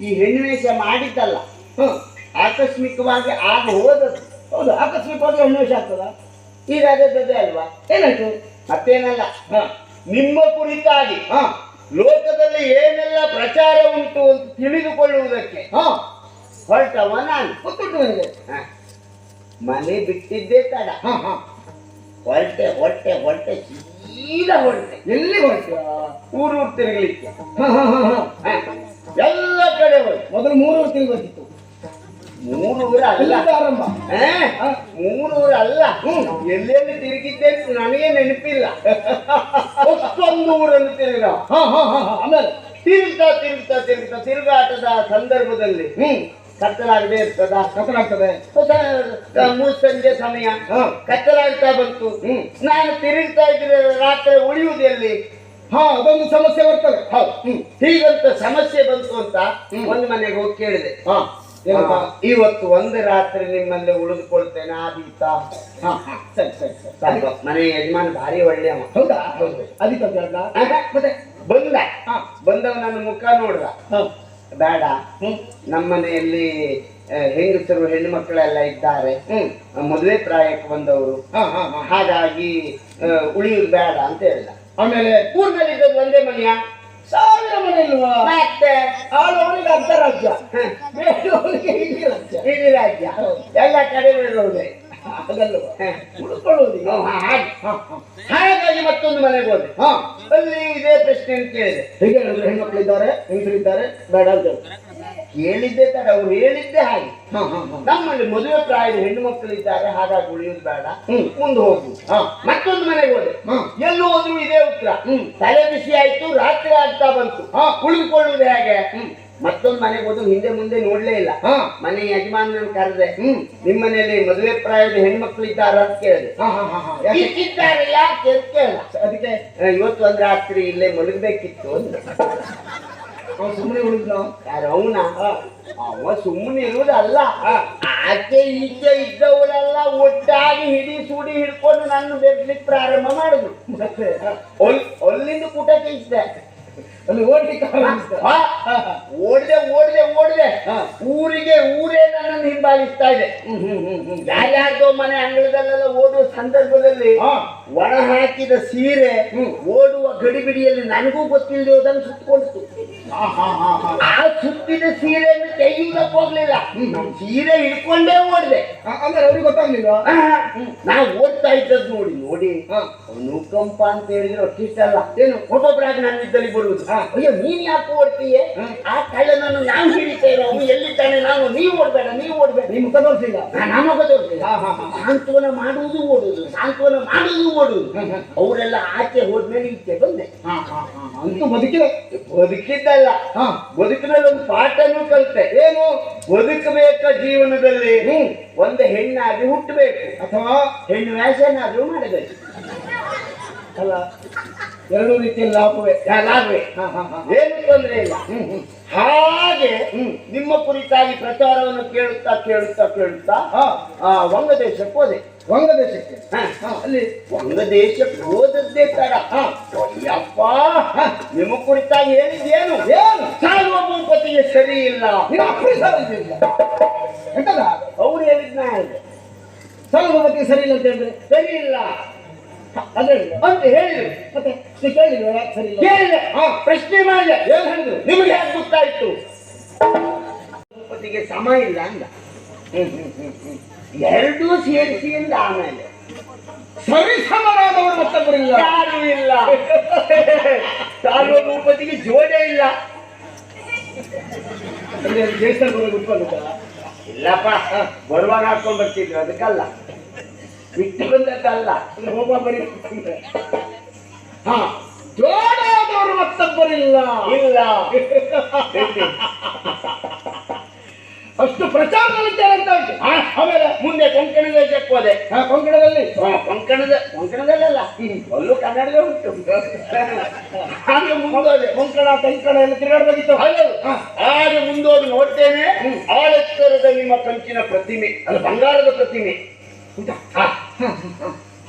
ಈ ಹೆಣ್ಣು ಮಾಡಿದ್ದಲ್ಲ. ಆಕಸ್ಮಿಕವಾಗಿ ಆಗ ಹೋದದ್ದು. ಹೌದು ಆಕಸ್ಮಿಕವಾಗಿ ಹೆಣ್ಣು ವೇಷ ಆಗ್ತದ? ಈಗ ಅದೇ ಅಲ್ವಾ? ಏನಾಯ್ತು? ಮತ್ತೇನಲ್ಲ. ನಿಮ್ಮ ಕುರಿತಾಗಿ ಹಾಂ ಲೋಕದಲ್ಲಿ ಏನೆಲ್ಲ ಪ್ರಚಾರ ಉಂಟು ಅಂತ ತಿಳಿದುಕೊಳ್ಳುವುದಕ್ಕೆ ಹ ಹೊರಟವ ನಾನು. ಗೊತ್ತುಂಟು ನನಗೆ. ಹ. ಮನೆ ಬಿಟ್ಟಿದ್ದೇ ತಡ. ಹ ಹ ಹೊರಟೆ ಹೊರಟೆ ಹೊರಟೆ ಸೀದಾ ಹೊರಟೆ. ಎಲ್ಲಿ ಹೊರಟೆ? ಊರು ಊರು ತಿರುಗಲಿಕ್ಕೆ. ಹಾಂ ಹಾಂ ಹಾಂ ಹಾ ಹ. ಎಲ್ಲ ಕಡೆ ಹೋಯ್ತು ಮೊದಲು ಮೂರು ತಿಂಗಳು ಬರ್ತಿತ್ತು ಮೂರು ಊರ ಅಲ್ಲ ಆರಂಭ. ಮೂರು ಊರು ಅಲ್ಲ ಎಲ್ಲೆಲ್ಲಿ ತಿರುಗಿದ್ದೆ ನನಗೆ ನೆನಪಿಲ್ಲ. ಅಷ್ಟೊಂದು ಊರನ್ನು ತಿರುಗ ಆಮೇಲೆ? ತಿರುಗ್ತಾ ತಿರುಗ್ತಾ ತಿರುಗ್ತಾ ತಿರುಗಾಟದ ಸಂದರ್ಭದಲ್ಲಿ ಹ್ಮ್. ಕತ್ತಲಾಗದೆ ಇರ್ತದ. ಕತ್ತಲಾಗ್ತದೆ. ಸಂಜೆ ಸಮಯ. ಕತ್ತಲಾಗ್ತಾ ಬಂತು. ಹ್ಮ್. ನಾನು ತಿರುಗ್ತಾ ಇದ್ರೆ ರಾತ್ರಿ ಉಳಿಯುವುದು ಎಲ್ಲಿ? ಹಾ ಅದೊಂದು ಸಮಸ್ಯೆ ಬರ್ತದೆ. ಹೌದು. ಹೀಗಂತ ಸಮಸ್ಯೆ ಬಂತು ಅಂತ. ಒಂದು ಮನೆಗೆ ಹೋಗಿ ಕೇಳಿದೆ. ಹಾ. ಇವತ್ತು ಒಂದು ರಾತ್ರಿ ನಿಮ್ಮಲ್ಲಿ ಉಳಿದುಕೊಳ್ತೇನೆ ಆದೀತಾ. ಸರಿ ಸರಿ ಸರಿ. ಮನೆ ಯಜಮಾನ ಭಾರಿ ಒಳ್ಳೆಯ ಹೌದಾ? ಹೌದು. ಅದಕ್ಕೆ ಮತ್ತೆ ಬಂದ. ಬಂದವ ನನ್ನ ಮುಖ ನೋಡ್ದ. ಹಾ. ಬೇಡ. ಹ್ಮ್. ನಮ್ಮನೆಯಲ್ಲಿ ಆ, ಹೆಂಗಸರು ಹೆಣ್ಣು ಮಕ್ಕಳೆಲ್ಲ ಇದ್ದಾರೆ ಮದುವೆ ಪ್ರಾಯಕ್ಕೆ ಬಂದವರು. ಹಾ ಹಾ ಹಾ. ಹಾಗಾಗಿ ಉಳಿಯುದು ಬೇಡ ಅಂತ ಹೇಳಿದ. ಆಮೇಲೆ ಊರ್ನಲ್ಲಿ ಇದ್ದದ್ದು ಒಂದೇ ಮನೆಯ? ಸಾವಿರ ಮನೆ ಇಲ್ವಾ ಮತ್ತೆ ಆಳುವವನಿಗೆ ಅರ್ಧ ರಾಜ್ಯ ಬೇರೆಯವನಿಗೆ ಇಡೀ ರಾಜ್ಯ. ರಾಜ್ಯ. ಎಲ್ಲ ಕಡೆ ಅದಲ್ವಾ ಹಾ. ಹಾಗಾಗಿ ಮತ್ತೊಂದು ಮನೆಗೆ ಹೋದೆ. ಅಲ್ಲಿ ಇದೇ ಪ್ರಶ್ನೆ ಅಂತ ಕೇಳಿದೆ. ಹೇಗೆ ಹೇಳಿದ್ರೆ? ಹೆಣ್ಮಕ್ಳಿದ್ದಾರೆ ಹೆಂಗಸರಿದ್ದಾರೆ? ಬೇಡ ಅಂತ ಕೇಳಿದ್ದೆ ತರ ಅವ್ರು ಹೇಳಿದ್ದೆ ಹಾಗೆ. ನಮ್ಮಲ್ಲಿ ಮದುವೆ ಪ್ರಾಯದ ಹೆಣ್ಣು ಮಕ್ಕಳಿದ್ದಾರೆ ಹಾಗಾಗಿ ಉಳಿಯೋದು ಬೇಡ. ಹ್ಮ್. ಮುಂದೆ ಹೋಗು. ಹಾ. ಮತ್ತೊಂದು ಮನೆಗೆ ಹೋದೆ. ಎಲ್ಲೂ ಹೋದ್ರು ಇದೇ ಉತ್ತರ. ಹ್ಮ್. ತಲೆ ಬಿಸಿ ಆಯ್ತು ರಾತ್ರಿ ಆಗ್ತಾ ಬಂತು. ಹಾ. ಉಳಿದುಕೊಳ್ಳುವುದು ಹೇಗೆ? ಹ್ಮ್. ಮತ್ತೊಂದು ಮನೆಗೆ ಹೋದ್ರು ಹಿಂದೆ ಮುಂದೆ ನೋಡ್ಲೇ ಇಲ್ಲ. ಹಾ. ಮನೆ ಯಜಮಾನನ ಕರೆದೆ. ಹ್ಮ್. ನಿಮ್ಮ ಮನೆಯಲ್ಲಿ ಮದುವೆ ಪ್ರಾಯದ ಹೆಣ್ಮಕ್ಳು ಇದ್ದಾರ ಅಂತ ಕೇಳಿದೆ. ಯಾಕೆ? ಅದಕ್ಕೆ? ಇವತ್ತು ಒಂದ್ ರಾತ್ರಿ ಇಲ್ಲೇ ಮಲಗಬೇಕಿತ್ತು ಅಂದ ಅವ್ನು ಸುಮ್ಮನೆ ಉಳಿದ್ನ? ಯಾರು ಅವನ? ಅವ ಸುಮ್ಮನೆ ಇರುವುದಲ್ಲ. ಆಕೆ ಈಚೆ ಇದ್ದವರೆಲ್ಲ ಒಟ್ಟಾಗಿ ಹಿಡಿ ಸುಡಿ ಹಿಡ್ಕೊಂಡು ನನ್ನ ಬೆರ್ಲಿಕ್ಕೆ ಪ್ರಾರಂಭ ಮಾಡಿದ್ರು. ಅಲ್ಲಿಂದ ಕುಟಕ್ಕೆ ಇದ್ದೆ ಅಲ್ಲಿ ಓಡ್ಲಿಕ್ಕೆ ಓಡಿದೆ ಆ, ಹಾ ಹಾ. ಓಡ್ದೆ ಓಡ್ದೆ. ಊರಿಗೆ ಊರೇ ನನ್ನ ಹಿಂಬಾಲಿಸ್ತಾ ಇದೆ. ಯಾರ್ಯಾರ್ದೋ ಮನೆ ಅಂಗಳದಲ್ಲೆಲ್ಲ ಓಡುವ ಸಂದರ್ಭದಲ್ಲಿ ಒಣ ಹಾಕಿದ ಸೀರೆ. ಓಡುವ ಗಡಿಬಿಡಿಯಲ್ಲಿ ನನಗೂ ಗೊತ್ತಿಲ್ಲದೆ ಸುತ್ತಕೊಂಡಿತು ಹಾ ಹಾ ಆ ಸುತ್ತಿದ ಸೀರೆಯನ್ನು ಕೈಯಿಂದ ಹೋಗ್ಲಿಲ್ಲ. ಸೀರೆ ಹಿಡ್ಕೊಂಡೇ ಓಡಿದೆ. ಅಂದ್ರೆ ಅವ್ರಿಗೆ ಗೊತ್ತಾಗ್ಲಿಲ್ಲ ನಾ ಓದ್ತಾ ಇದ್ದದ್ದು ನೋಡಿ ನೋಡಿ. ಅವನು ಅನುಕಂಪ ಅಂತ ಹೇಳಿದ್ರೆ ಅಷ್ಟಿಷ್ಟಲ್ಲ. ಏನು? ಒಬ್ಬೊಬ್ಬರಾಗಿ ನನ್ನ ಇದ್ದಲ್ಲಿ ಬರುವುದು. ಅಯ್ಯೋ ನೀನ್ ಯಾಕೆ ಓಡ್ತೀಯ. ಆ ಕಳ್ಳನನ್ನು ನಾನು ಹಿಡಿತೇನೆ. ಅವನು ಎಲ್ಲಿದ್ದಾನೆ? ನಾನು ನೀವು ಓಡ್ಬೇಡ ನೀವು ಓಡ್ಬೇಡ. ನಿಮ್ ಮುಖ ತೋರಿಸಿಲ್ಲ? ನಮಗ ಹಾ, ಹಾ, ಹಾ. ಸಾಂತ್ವನ ಮಾಡುವುದು ಓಡುದು ಸಾಂತ್ವನ ಮಾಡುವುದು ಓಡುದು. ಅವರೆಲ್ಲ ಆಚೆ ಹೋದ್ಮೇಲೆ ಈಚೆ ಬಂದೆ. ಹಾ ಹಾ ಹಾ. ಅಂತೂ ಬದುಕಿದೆ ಬದುಕಿದ್ದಲ್ಲ. ಹಾ. ಬದುಕಿನಲ್ಲಿ ಒಂದು ಪಾಠನೂ ಕಲಿತೆ. ಏನು? ಬದುಕಬೇಕ ಜೀವನದಲ್ಲಿ. ಒಂದು ಹೆಣ್ಣಾಗಿ ಹುಟ್ಟಬೇಕು. ಅಥವಾ ಹೆಣ್ಣು ವ್ಯಾಸನಾದ್ರೂ ಮಾಡಬೇಕು. ಅಲ್ಲ ಎರಡು ರೀತಿಯಲ್ಲಿ ಲಾಭವೇ? ಲಾಭವೇ? ಏನು ತೊಂದರೆ ಇಲ್ಲ. ಹಾಗೆ ಹ್ಮ್. ನಿಮ್ಮ ಕುರಿತಾಗಿ ಪ್ರಚಾರವನ್ನು ಕೇಳುತ್ತಾ ಕೇಳುತ್ತಾ ಕೇಳುತ್ತಾ ವಂಗ ದೇಶಕ್ಕೆ ಹೋದೆ. ವಂಗದೇಶಕ್ಕೆ ಹ. ಹಾ ಅಲ್ಲಿ. ವಂಗ ದೇಶಕ್ಕೆ ಹೋದದ್ದೇ ತರ ಅಯ್ಯಪ್ಪ ನಿಮ್ಮ ಕುರಿತಾಗಿ ಹೇಳಿದ್ದೇನು? ಏನು? ಸಾಲುವ ಭೂಪತಿಗೆ ಸರಿ ಇಲ್ಲ. ಅವ್ರು ಹೇಳಿದ್ನ ಹೇಳಿದೆ ಸರ್ವಪತಿ ಸರಿ ಇಲ್ಲ ಅಂತ ಹೇಳಿದ್ರೆ? ಸರಿ ಇಲ್ಲ. ಅದೇ. ಅಂತ ಹೇಳಿದ್ರು ಮತ್ತೆ ನೀ ಕೇಳಿಲ್ವ ಯಾಕೆ ಸರಿ ಇಲ್ಲ? ಕೇಳಿದೆ. ಪ್ರಶ್ನೆ ಮಾಡಿದೆ. ಏನ್ ಹೇಳಿದ್ರು? ನಿಮಗೆ ಯಾಕೆ ಗೊತ್ತಾಯ್ತು? ಪತಿಗೆ ಸಮ ಇಲ್ಲ ಅಂದ. ಎರಡೂ ಸೇರಿಸಿ ಅಂದ ಆಮೇಲೆ. ಸರಿ ಸಮರಾದವರು ಮತ್ತೊಬ್ಬರಿಲ್ಲ ಯಾರು ಇಲ್ಲ. ಸಾಲ್ವ ಭೂಪತಿಗೆ ಜೋಡೇ ಇಲ್ಲ. ದೇಶದಲ್ಲಿ ಹೋಗಿ ಉಟ್ಕೊಂಡಿದ್ದ ಇಲ್ಲಪ್ಪ ಬರುವಾಗ ಹಾಕೊಂಡ್ ಬರ್ತಿದ್ರು ಅದಕ್ಕಲ್ಲ. ಬಿಟ್ಟು ಬಂದದ್ದಲ್ಲ. ಹೋಗ ಬರೀ ಹಾ. ಜೋಡಾದವರು ಮತ್ತೊಬ್ಬರಿಲ್ಲ. ಇಲ್ಲ. ಅಷ್ಟು ಪ್ರಚಾರ ಅಂತ ಉಂಟು. ಆಮೇಲೆ ಮುಂದೆ ಕಂಕಣದ ದೇಶಕ್ಕೆ ಹೋದೆ. ಹಾ ಕೊಂಕಣದಲ್ಲಿ? ಕೊಂಕಣದ ಕೊಂಕಣದಲ್ಲ ಅಲ್ಲೂ ಕನ್ನಡದ ಉಂಟು. ಹಾಗೆ ಮುಂದೋದೆ. ಕೊಂಕಣ ಕಂಕಣ ಎಲ್ಲ ತಿರುಗಾಡಬೇಕಿತ್ತು ಹೌದು ಹಾಗೆ. ಮುಂದೋಗಿ ನೋಡ್ತೇನೆ. ಆಳೆತ್ತರದ ನಿಮ್ಮ ಕಂಚಿನ ಪ್ರತಿಮೆ. ಅಲ್ಲ ಬಂಗಾರದ ಪ್ರತಿಮೆ.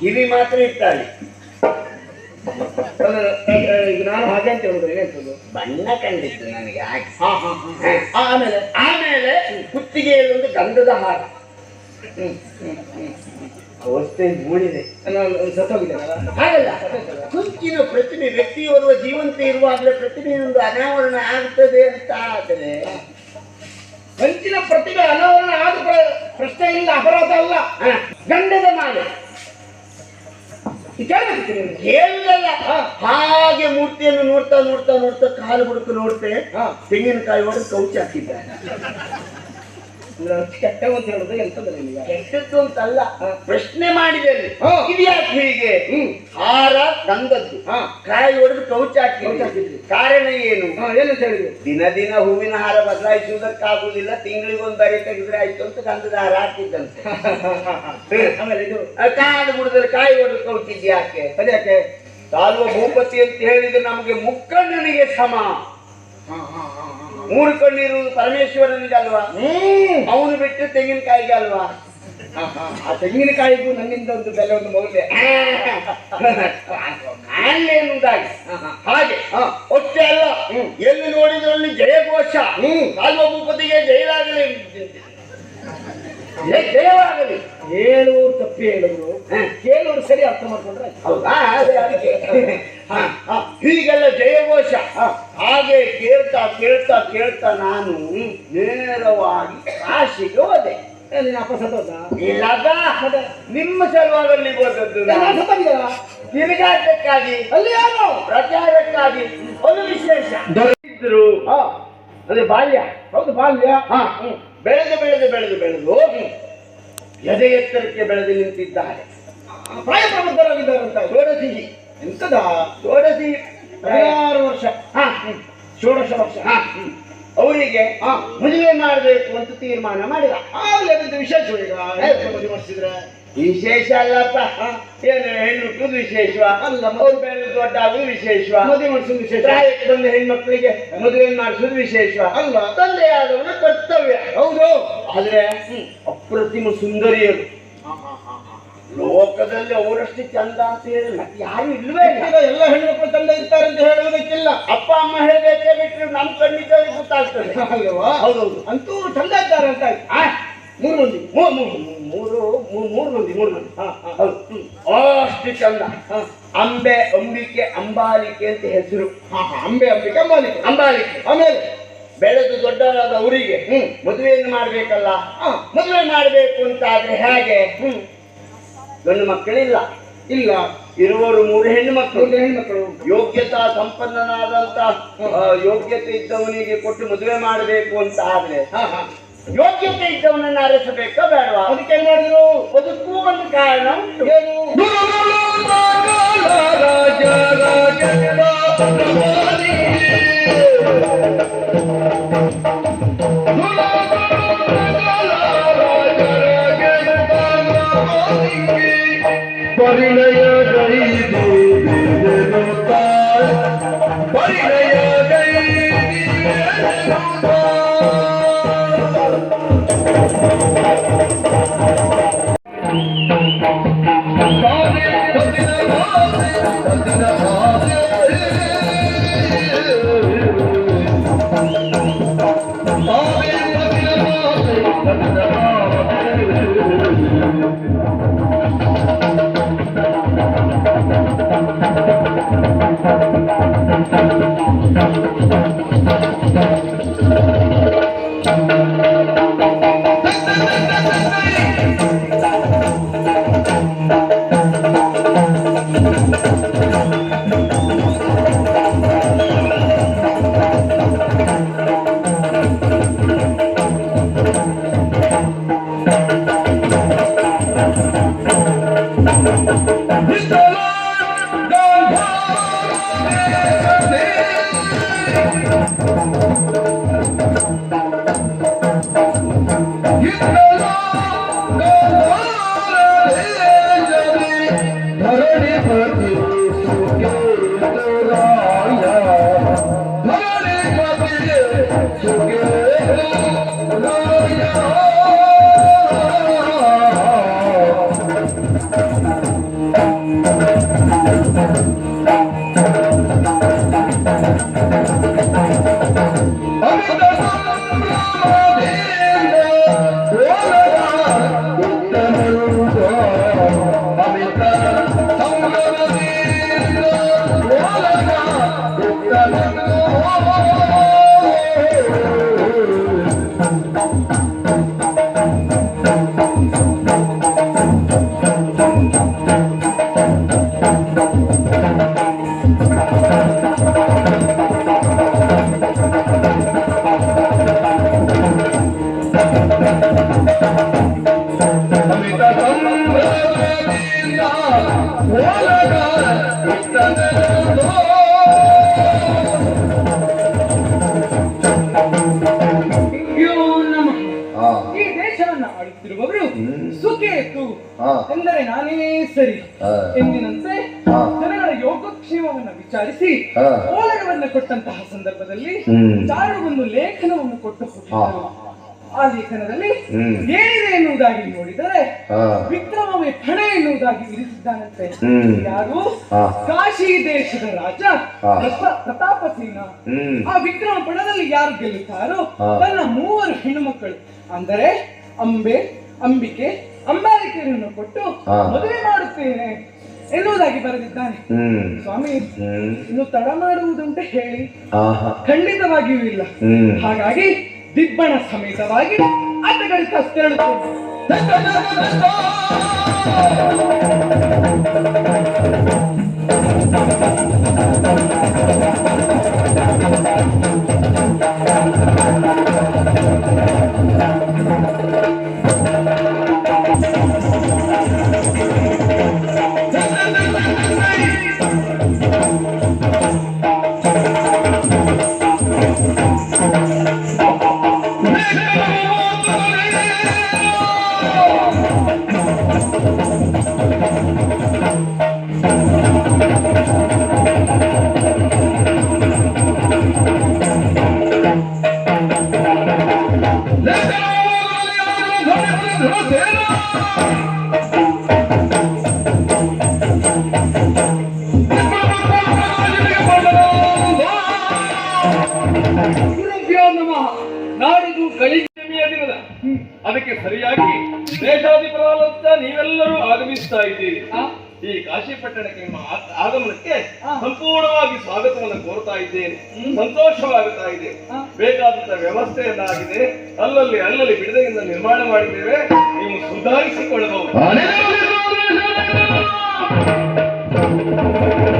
ಕಿವಿ ಮಾತ್ರ ಇರ್ತಾಳೆ ಈಗ ನಾನು ಹಾಗೆ ಅಂತ ಹೇಳಿದ್ರೆ ಏನಂತದ್ದು ಬಣ್ಣ ಕಂಡಿತ್ತು ನನಗೆ ಆಮೇಲೆ ಆಮೇಲೆ ಕುತ್ತಿಗೆಯಲ್ಲಿ ಒಂದು ಗಂಧದ ಹಾರ. ಅವಸ್ಥೆ ಮೂಡಿದೆ. ಹಾಗಲ್ಲ. ಕುಂಚಿನ ಪ್ರತಿಮೆ ವ್ಯಕ್ತಿಯೋರ್ವ ಜೀವಂತ ಇರುವಾಗಲೇ ಪ್ರತಿಮೆಯೊಂದು ಅನಾವರಣ ಆಗ್ತದೆ ಅಂತ ಆದರೆ ಕಂಚಿನ ಪ್ರತಿಭೆ ಅನಾವರಣ ಆದ ಪ್ರ- ಪ್ರಶ್ನೆ ಇಲ್ಲ ಅಪರಾಧ ಅಲ್ಲ. ಗಂಡದ ಮಾಲೆ. ಹೇಳಲ್ಲ ಹಾಗೆ ಮೂರ್ತಿಯನ್ನು ನೋಡ್ತಾ ನೋಡ್ತಾ ನೋಡ್ತಾ ಕಾಲು ಬುಡಕು ನೋಡ್ತೆ. ತೆಂಗಿನಕಾಯಿ ಒಡೆದು ಕೌಚಿ ಅಷ್ಟು ಕೆಟ್ಟ ಅಂತ ಹೇಳುದು ಕೆಟ್ಟದ್ದು ಅಂತಲ್ಲ. ಪ್ರಶ್ನೆ ಮಾಡಿದೆ. ಇದ್ಯಾಕೆ ಹೀಗೆ? ಹಾರ ಗಂಧದ್ದು. ಹಾ. ಕಾಯಿ ಹೊಡೆದು ಕೌಚಿ ಹಾಕಿ. ಕಾರಣ ಏನು? ಏನು ಹೇಳಿದ್ರು? ದಿನ ದಿನ ಹೂವಿನ ಹಾರ ಬದಲಾಯಿಸುವುದಕ್ಕಾಗುವುದಿಲ್ಲ ತಿಂಗಳಿಗೊಂದು ಬರಿ ತೆಗೆದ್ರೆ ಆಯ್ತು ಅಂತ ಗಂಧದ ಹಾರ ಹಾಕಿದ್ದಂತೆ. ಆಮೇಲೆ ಇದು ಕಾಡು ಬುಡದಲ್ಲಿ ಕಾಯಿ ಹೊಡೆದು ಕೌಚಿದ್ದು ಯಾಕೆ? ಅದ್ಯಾಕೆ ಸಾಲ್ವ ಭೂಪತಿ ಅಂತ ಹೇಳಿದ್ರೆ ನಮಗೆ ಮುಕ್ಕಣ್ಣನಿಗೆ ಸಮ. ಹಾ ಹಾ. ಮೂರು ಕಣ್ಣಿರುವುದು ಪರಮೇಶ್ವರನಿಗೆ ಅಲ್ವಾ ಹ್ಮ್ ಅವನು ಬಿಟ್ಟು ತೆಂಗಿನಕಾಯಿಗೆ ಅಲ್ವಾ. ಆ ತೆಂಗಿನಕಾಯಿಗೂ ನನ್ನಿಂದ ಒಂದು ಬೆಲೆ ಒಂದು ಮೌಲ್ಯ ಹಾ, ಹಾ. ಹಾಗೆ. ಒಟ್ಟೆ ಅಲ್ಲ ಹ್ಮ್. ಎಲ್ಲಿ ನೋಡಿದ್ರಲ್ಲಿ ಜಯಘೋಷ. ಕಾಲ್ವ ಭೂಪತಿಗೆ ಜಯವಾಗಲಿ ಜಯ ಜಯವಾಗಲಿ ಹೇಳುವರು ತಪ್ಪಿ ಹೇಳಿದ್ರು. ಕೇಳುವರು ಸರಿ ಅರ್ಥ ಮಾಡ್ಕೊಂಡ್ರೆ. ಹೌದಾ. ಹೀಗೆಲ್ಲ ಜಯಘೋಷ ಹಾಗೆ ಕೇಳ್ತಾ ಕೇಳ್ತಾ ನಾನು ನೇರವಾಗಿ ಕಾಶಿಗೆ ಹೋದೆ. ಇಲ್ಲದ ನಿಮ್ಮ ಸಲುವಾಗಿ ಹೋದದ್ದು? ತಿರುಗಾಟಕ್ಕಾಗಿ ಅಲ್ಲಿ ಯಾರು? ಪ್ರಚಾರಕ್ಕಾಗಿ ಒಂದು ವಿಶೇಷ. ದೊರೆತಿದ್ರು. ಹಾ. ಅದೇ ಬಾಲ್ಯ. ಹೌದು ಬಾಲ್ಯ. ಹಾ. ಬೆಳೆದು ಬೆಳೆದು ಬೆಳೆದು ಬೆಳೆದು ಎದೆ ಎತ್ತರಕ್ಕೆ ಬೆಳೆದು ನಿಂತಿದ್ದಾರೆ. ಪ್ರಾಯ ಅಂತ. ಸೋಡಸಿಹಿ ಎಂತದ? ಸೋಡಸಿಹಿ ಹದಿನಾರು ವರ್ಷ. ಹಾ. ಷೋಡಶ ವರ್ಷ. ಹಾ. ಅವರಿಗೆ ಮದುವೆ ಮಾಡಬೇಕು ಅಂತ ತೀರ್ಮಾನ ಮಾಡಿದ. ಆಗಲೇ ಅದಕ್ಕೆ ವಿಶೇಷ ಮಾಡಿಸಿದ್ರೆ. ವಿಶೇಷ ಅಲ್ಲಪ್ಪ. ಏನು ಹೆಣ್ಣು ವಿಶೇಷ. ಅಲ್ಲ, ಅವ್ರ ಬೇರೆ ದೊಡ್ಡ ಆಗುದು ವಿಶೇಷ. ಮದುವೆ ಮಾಡಿಸೋದು ವಿಶೇಷ. ಪ್ರಾಯಕ್ಕೆ ಬಂದ ಹೆಣ್ಮಕ್ಳಿಗೆ ಮದುವೆ ಮಾಡಿಸೋದು ವಿಶೇಷ. ಅಲ್ಲ. ತಂದೆಯಾದವನ ಕರ್ತವ್ಯ. ಹೌದು. ಆದ್ರೆ ಅಪ್ರತಿಮ ಸುಂದರಿಯರು. ಲೋಕದಲ್ಲಿ ಅವರಷ್ಟು ಚಂದ ಅಂತ ಹೇಳಿ ಯಾರು ಇಲ್ವೇ ಇಲ್ಲ. ಎಲ್ಲ ಹೆಣ್ಮಕ್ಳು ಚಂದ ಇರ್ತಾರೆ ಅಂತ ಹೇಳುವುದಕ್ಕಿಲ್ಲ. ಅಪ್ಪ ಅಮ್ಮ ಹೇಳಬೇಕೇ ಬಿಟ್ಟರೆ ನಮ್ ಕಣ್ಣಿದ್ದಲ್ಲಿ ಗೊತ್ತಾಗ್ತದೆ. ಅಲ್ವಾ ಹೌದೌದು. ಅಂತೂ ಚಂದ ಇದ್ದಾರೆ ಅಂತ ಮೂರು ಮಂದಿ. ಮೂರು ಮೂರು ಮೂರು ಮೂರು ಮಂದಿ ಮೂರು ಮಂದಿ. ಹೌದು. ಅಷ್ಟು ಚಂದ. ಅಂಬೆ ಅಂಬಿಕೆ ಅಂಬಾಲಿಕೆ ಅಂತ ಹೆಸರು. ಅಂಬೆ ಅಂಬಿಕೆ ಅಂಬಾಲಿಕೆ. ಅಂಬಾಲಿಕೆ. ಆಮೇಲೆ? ಬೆಳೆದು ದೊಡ್ಡವರಾದ ಅವರಿಗೆ ಹ್ಮ್. ಮದುವೆಯನ್ನು ಮಾಡ್ಬೇಕಲ್ಲ? ಹಾ, ಮದುವೆ ಮಾಡ್ಬೇಕು ಅಂತ ಆದ್ರೆ ಹೇಗೆ? ಹ್ಮ್. ಗಂಡು ಮಕ್ಕಳಿಲ್ಲ. ಇಲ್ಲ ಇರುವರು ಮೂರು ಹೆಣ್ಣು ಮಕ್ಕಳು. ಹೆಣ್ಮಕ್ಳು ಯೋಗ್ಯತಾ ಸಂಪನ್ನನಾದಂತ ಯೋಗ್ಯತೆ ಇದ್ದವನಿಗೆ ಕೊಟ್ಟು ಮದುವೆ ಮಾಡಬೇಕು ಅಂತ ಆದ್ರೆ ಯೋಗ್ಯತೆ ಇದ್ದವನನ್ನ ಅರಸಬೇಕಾ ಬೇಡವಾ? ಅದಕ್ಕೆ ಏನ್ ಮಾಡಿದ್ರು ಬದುಕು ಒಂದು ಕಾರಣ ಏನು ಪರಿಣಯ ಲೇಖನದಲ್ಲಿ ಏನಿದೆ ಎನ್ನುವುದಾಗಿ ನೋಡಿದರೆ ವಿಕ್ರಮವೇ ಫಣೆ ಎನ್ನುವುದಾಗಿ ಇರಿಸಿದ್ದಾನಂತೆ ಯಾರು? ಕಾಶಿ ದೇಶದ ರಾಜ ಪ್ರತಾಪಸೇನ. ಆ ವಿಕ್ರಮ ಪಣದಲ್ಲಿ ಯಾರು ಗೆಲ್ಲುತ್ತಾರೋ? ತನ್ನ ಮೂವರು ಹೆಣ್ಣು ಮಕ್ಕಳು ಅಂದರೆ ಅಂಬೆ ಅಂಬಿಕೆ ಅಂಬಾರಿಕೆಯನ್ನು ಕೊಟ್ಟು ಮದುವೆ ಮಾಡುತ್ತೇನೆ ಎನ್ನುವುದಾಗಿ ಬರೆದಿದ್ದಾನೆ. ಸ್ವಾಮಿ ಇನ್ನು ತಡ ಮಾಡುವುದುಂಟು ಹೇಳಿ. ಖಂಡಿತವಾಗಿಯೂ ಇಲ್ಲ. ಹಾಗಾಗಿ ದಿಬ್ಬಣ ಸಮೇತವಾಗಿ ಅಡ್ಡಗಳಿತ ತೆರಳುತ್ತೇನೆ Música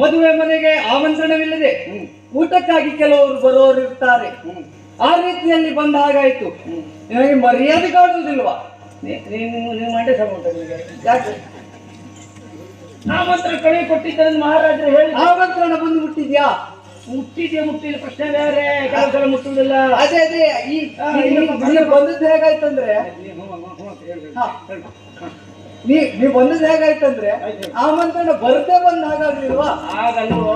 ಮದುವೆ ಮನೆಗೆ ಆಮಂತ್ರಣವಿಲ್ಲದೆ ಊಟಕ್ಕಾಗಿ ಕೆಲವರು ಬರೋರು ಇರ್ತಾರೆ. ಆ ರೀತಿಯಲ್ಲಿ ಬಂದ ಹಾಗಾಯ್ತು. ನಿಮಗೆ ಮರ್ಯಾದೆ ಕಾಣುವುದಿಲ್ವಾ ನೀನು ನೀವು ಮಂಡ್ಯ ಯಾಕೆ? ಆಮಂತ್ರ ಕಳಿ ಕೊಟ್ಟಿದ್ದ ಮಹಾರಾಜರು ಹೇಳಿ ಆಮಂತ್ರಣ ಬಂದು ಮುಟ್ಟಿದ್ಯಾ? ಮುಟ್ಟಿದ್ಯಾ ಮುಟ್ಟಿದ. ಪ್ರಶ್ನೆ ಬೇರೆ. ಕೆಲವು ಸಲ ಮುಟ್ಟುವುದಿಲ್ಲ. ಅದೇ ಅದೇ. ಈ ಬಂದದ್ದು ಹೇಗಾಯ್ತಂದ್ರೆ. ನೀ ನೀವು ಬಂದದ್ದು ಹೇಗಾಯ್ತಂದ್ರೆ ಆಮಂತ್ರಣ ಬರದೇ ಬಂದ ಹಾಗಾಗ್ಲಿಲ್ವಾ ಆಗಲ್ವೋ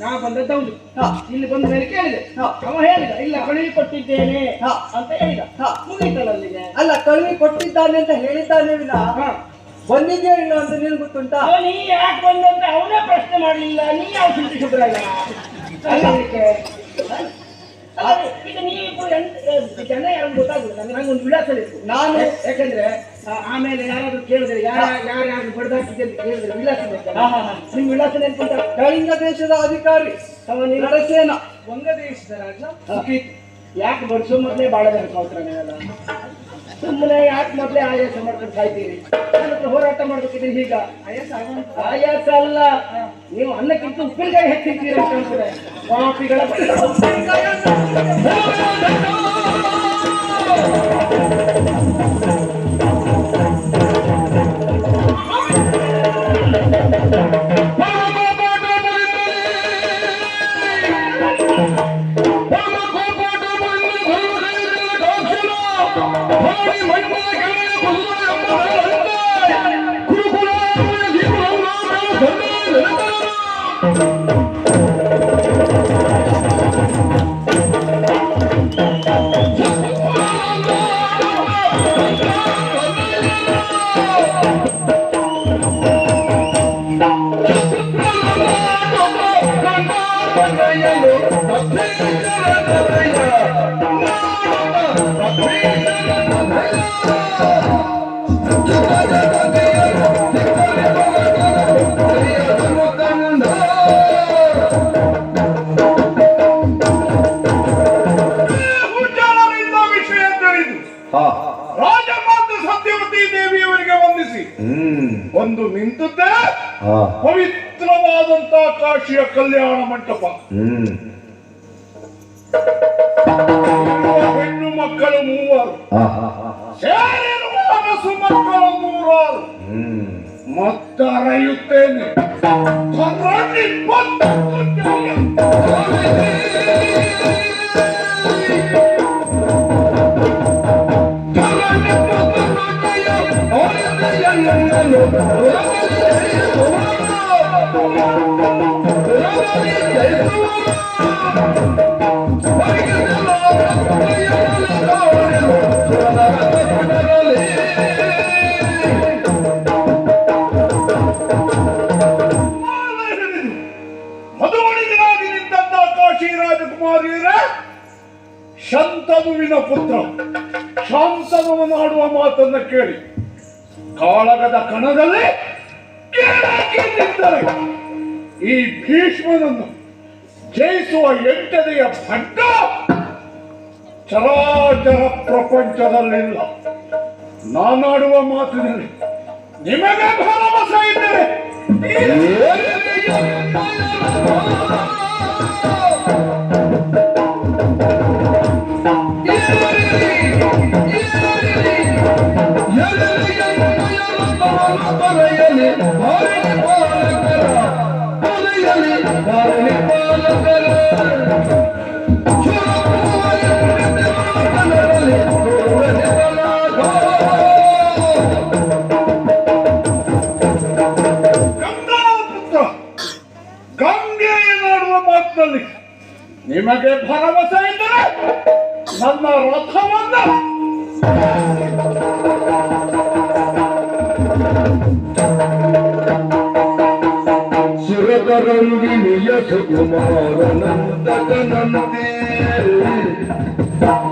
ನಾ ಬಂದದ್ದು ಹಾ. ಇಲ್ಲಿ ಬಂದ ಮೇಲೆ ಕೇಳಿದೆ. ಅವ ಹೇಳಿದ ಇಲ್ಲ ಕಳುಹಿ ಕೊಟ್ಟಿದ್ದೇನೆ ಹಾ. ಅಂತ ಹೇಳಿದ. ಮುಗೀತಲ್ಲ ಅಲ್ಲಿಗೆ? ಅಲ್ಲ ಕಳುವಿ ಕೊಟ್ಟಿದ್ದಾನೆ ಅಂತ ಹೇಳಿದ್ದಾನೆ ವಿನ. ಬಂದಿದ್ಯೋ ಇಲ್ಲ ಅಂತ ನಿನ್ ಗೊತ್ತುಂಟಾ? ನೀ ಯಾಕೆ ಬಂದಂತ ಅವನೇ ಪ್ರಶ್ನೆ ಮಾಡಲಿಲ್ಲ. ನೀ ಯಾವ ಸುದ್ದಿ ಶುಭ್ರಾಗ ಈಗ ನೀವು ಜನ ಯಾರು ಗೊತ್ತಾಗುದಿಲ್ಲ ನನಗೆ ನಂಗೊಂದು ವಿಳಾಸ ಬೇಕು. ನಾನು? ಯಾಕಂದ್ರೆ ಆಮೇಲೆ ಯಾರಾದ್ರೂ ಕೇಳಿದ್ರೆ ಯಾರ ಯಾರು ಯಾರು ಬಡ್ದಾಕಿದೆ ಅಂತ ಕೇಳಿದ್ರೆ ವಿಳಾಸ ಬೇಕಲ್ಲ. ನಿಮ್ ವಿಳಾಸ ನೆನ್ಕೊಂಡ ಕಳಿಂಗ ದೇಶದ ಅಧಿಕಾರಿ. ಅವನಿಗೆ ನರಸೇನ. ವಂಗದೇಶದ ರಾಜ? ಯಾಕೆ ಬಡಿಸೋ ಮೊದಲೇ ಬಾಳ ಜನ ನೀವೆಲ್ಲ? ಸುಮ್ಮನೆ ಯಾಕೆ ಮೊದಲೇ ಆಯಾಸ ಮಾಡ್ಕೊಂಡು ಕಾಯ್ತೀರಿ? ನನ್ನ ಹೋರಾಟ ಮಾಡ್ಬೇಕಿದ್ರೆ ಈಗ? ಆಯಾಸ ಅಲ್ಲ. ನೀವು ಅನ್ನಕ್ಕಿಂತ ಉಪ್ಪಿನಕಾಯಿ ಹೆಚ್ಚಿರ್ತೀರಿ ಅಂತ ಮಣ್ಣು ರಾಜಮಾತೆ ಸತ್ಯವತಿ ದೇವಿಯವರಿಗೆ ವಂದಿಸಿ. ಒಂದು ನಿಂತುತ್ತೆ ಪವಿತ್ರ ಮಂಟಪ. ಹೆಣ್ಣು ಮಕ್ಕಳು ಮೂವರು. ಸೇರಿರುವ ಹಣಸು ಮಕ್ಕಳು ಹ್ಮ್. ಮತ್ತರೆಯುತ್ತೇನೆ ಕರಣಿಪ್ಪತ್ತು ಶಂತನುವಿನ ಪುತ್ರ. ಶಾಂತನುವನಾಡುವ ಮಾತನ್ನು ಕೇಳಿ. ಕಾಳಗದ ಕಣದಲ್ಲಿ ಕೆಳಗೆ ಈ ಭೀಷ್ಮನನ್ನು ಜಯಿಸುವ ಎಂಟನೆಯ ಭಟ್ಟ ಚರಾಚರ ಪ್ರಪಂಚದಲ್ಲಿಲ್ಲ. ನಾನಾಡುವ ಮಾತಿನಲ್ಲಿ ನಿಮಗೆ ಭರವಸೆ ಇದ್ದರೆ ಗಂಗಾ বান্দা রথা বান্দা সুরতরঙ্গিনী যশ কুমার নন্দক নন্দে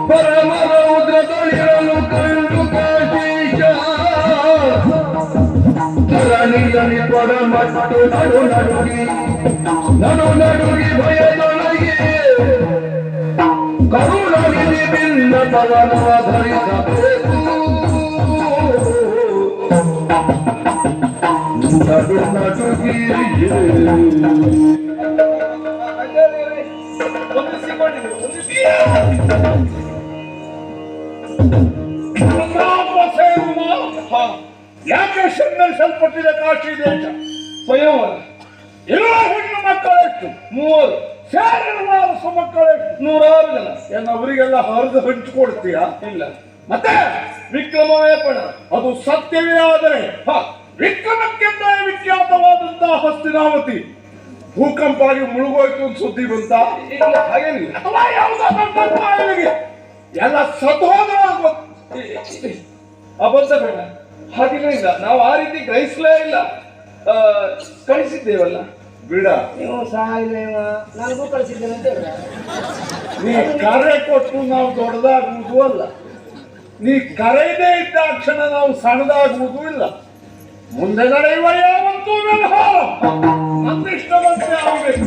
পরম রৌদ্র নড়ু নড়ুগি ಭಿನ್ನ ಪವನವ ಧರಿಸಬೇಕು ನಡು ಯಾಕೆ ಸಂಘರ್ಷಲ್ಪಟ್ಟಿದೆ ಕಾಶಿ ದೇಶ ಸ್ವಯಂವರ ಇರುವ ಹೆಣ್ಣು ಮಕ್ಕಳಷ್ಟು ಮೂವರು. ಅರಸು ಮಕ್ಕಳೆಷ್ಟು ನೂರಾರು ಜನ. ಏನು ಅವರಿಗೆಲ್ಲ ಹರಿದು ಹಂಚಿಕೊಡ್ತೀಯ ಇಲ್ಲ. ಮತ್ತೆ ವಿಕ್ರಮವೇ ಪಡ ಅದು ಸತ್ಯವೇ ಆದರೆ ಹ, ವಿಕ್ರಮಕ್ಕೆಂದೇ ವಿಖ್ಯಾತವಾದಂತಹ ಹಸ್ತಿನಾವತಿ. ಭೂಕಂಪ ಆಗಿ ಮುಳುಗೋಯ್ತು ಅಂತ ಸುದ್ದಿ ಬಂತ? ಹಾಗೇನಿಲ್ಲ. ಅಥವಾ ಎಲ್ಲ ಅಬದ್ಧ ಬೇಡ. ಹಾಗಿಲ್ಲ ನಾವು ಆ ರೀತಿ ಗ್ರಹಿಸಲೇ ಇಲ್ಲ. ಕಳಿಸಿದ್ದೇವಲ್ಲ. ಬಿಡ. ನೀವು ಸಾಯಿಲೇವ ನನಗೂ ಕಳಿಸಿದ್ದೇನೆ ಅಂತ ಹೇಳಿದ್ರೆ ನೀ ಕರೆ ಕೊಟ್ಟು ನಾವು ದೊಡ್ಡದಾಗುವುದು ಅಲ್ಲ. ನೀ ಕರೆಯದೇ ಇದ್ದ ಕ್ಷಣ ನಾವು ಸಣ್ಣದಾಗುವುದು ಇಲ್ಲ. ಮುಂದೆ ನಡೆಯುವ ಯಾವತ್ತೂ ವ್ಯವಹಾರ. ನನ್ನಿಷ್ಟವಂತೆ ಆಗಬೇಕು.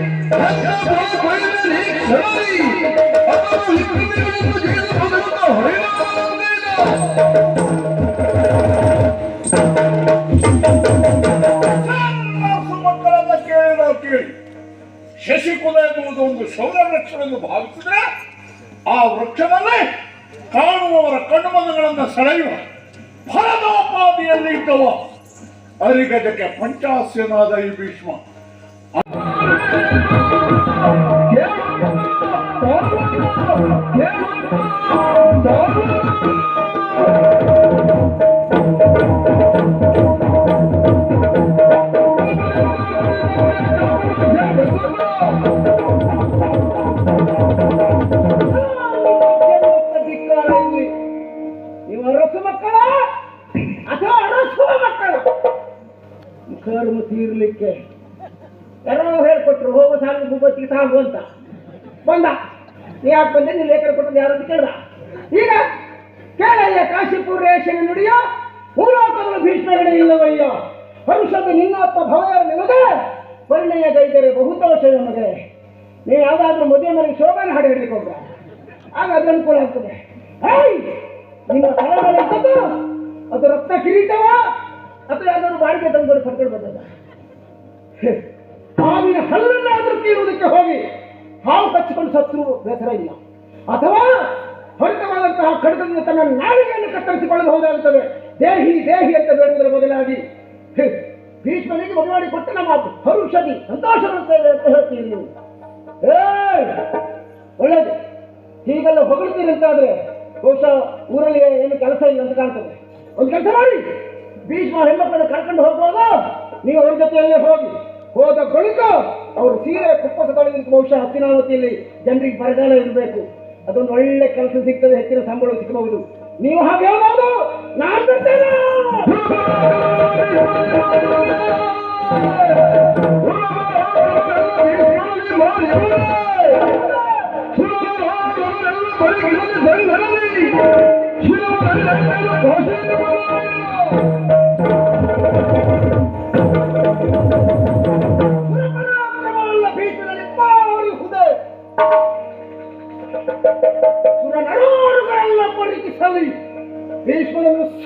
ವೃಕ್ಷವೆಂದು ಭಾವಿಸಿದ್ರೆ ಆ ವೃಕ್ಷದಲ್ಲಿ ಕಾಣುವವರ ಕಣ್ಣುಮನಗಳನ್ನು ಸೆಳೆಯುವ ಫಲದೋಪಾದಿಯಲ್ಲಿ ಇದ್ದವ. ಅರಿಗಜಕ್ಕೆ ಪಂಚಾಸ್ಯನಾದ ಈ ಭೀಷ್ಮ ಕರ್ಮ ತೀರ್ಲಿಕ್ಕೆ. ಯಾರೋ ಹೇಳ್ಕೊಟ್ರು, ಹೋಗೋ ಸಾಲು ಭೂಪತಿಗೆ ಸಾಗು ಅಂತ. ಬಂದ. ನೀ ಯಾಕೆ ಬಂದೆ? ನೀ ಲೇಖನ ಕೊಟ್ಟದ್ದು ಯಾರು ಅಂತ ಕೇಳ್ದ? ಈಗ ಕೇಳಯ್ಯ, ಕಾಶಿಪುರ ರೇಷನ ನುಡಿಯೋ ಭೂಲೋಕದ ಭೀಷ್ಮಗಡೆ ಇಲ್ಲವಯ್ಯ ಭವಿಷ್ಯದ ನಿನ್ನಪ್ಪ ಭವಯ ನಿಮಗೆ ಪರಿಣಯ ಗೈದರೆ ಬಹುತೋಷ ನಮಗೆ. ನೀ ಯಾವುದಾದ್ರೂ ಮದುವೆ ಮನೆಗೆ ಶೋಭಾನ ಹಾಡು ಹಿಡಿದುಕೊಂಡ ಆಗ ಅದು ಅನುಕೂಲ ಆಗ್ತದೆ. ನಿಮ್ಮ ಅದು ರಕ್ತ ಕಿರೀಟವ ಅಥವಾ ಯಾವ್ದಾದ್ರು ಬಾಡಿಗೆ ತಂದು ಬಂದದ ಹಾವಿನ ಹಲ್ಲನ್ನಾದ್ರೂ ತೀರುವುದಕ್ಕೆ ಹೋಗಿ ಹಾವು ಕಚ್ಚಿಕೊಂಡು ಸತ್ರು ಬೇಸರ ಇಲ್ಲ. ಅಥವಾ ಹೊರತವಾದಂತಹ ಖಡ್ಗದಿಂದ ತನ್ನ ನಾಲಿಗೆಯನ್ನು ಕತ್ತರಿಸಿಕೊಳ್ಳಲು ಹೋದಾಗುತ್ತದೆ. ದೇಹಿ ದೇಹಿ ಅಂತ ಬೇಡುವುದರ ಬದಲಾಗಿ ಭೀಷ್ಮನಿಗೆ ಮದುವೆ ಮಾಡಿ ಕೊಟ್ಟ ನಮ್ಮ ಹರುಷದಿ ಸಂತೋಷವಿರುತ್ತೇವೆ ಅಂತ ಹೇಳ್ತೀರಿ ನೀವು! ಒಳ್ಳೇದು. ಹೀಗೆಲ್ಲ ಹೊಗಳ್ತೀರಂತಾದ್ರೆ ಬಹುಶಃ ಊರಲ್ಲಿ ಏನು ಕೆಲಸ ಇಲ್ಲ ಅಂತ ಕಾಣ್ತದೆ. ಒಂದು ಕೆಲಸ ಮಾಡಿ. ಭೀಷ್ಮ ಹೆಣ್ಮಕ್ಕಳನ್ನು ಕರ್ಕೊಂಡು ಹೋಗುವಾಗ ನೀವು ಅವ್ರ ಜೊತೆಯಲ್ಲೇ ಹೋಗಿ ಹೋದ ಬಳಿಕ ಅವರು ಸೀರೆ ಕುಪ್ಪಸ ತೊಳೆದ ಬಹುಶಃ ಹತ್ತಿನಾವತಿಯಲ್ಲಿ ಜನರಿಗೆ ಬರಗಾಲ ಇರಬೇಕು ಅದೊಂದು ಒಳ್ಳೆ ಕೆಲಸ ಸಿಗ್ತದೆ ಹೆಚ್ಚಿನ ಸಂಬಳ ಸಿಗಬಹುದು ನೀವು ಹಾಗೆ ಹೇಳ್ಬೋದು ನಾನು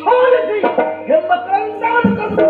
Solidly in the conduct of the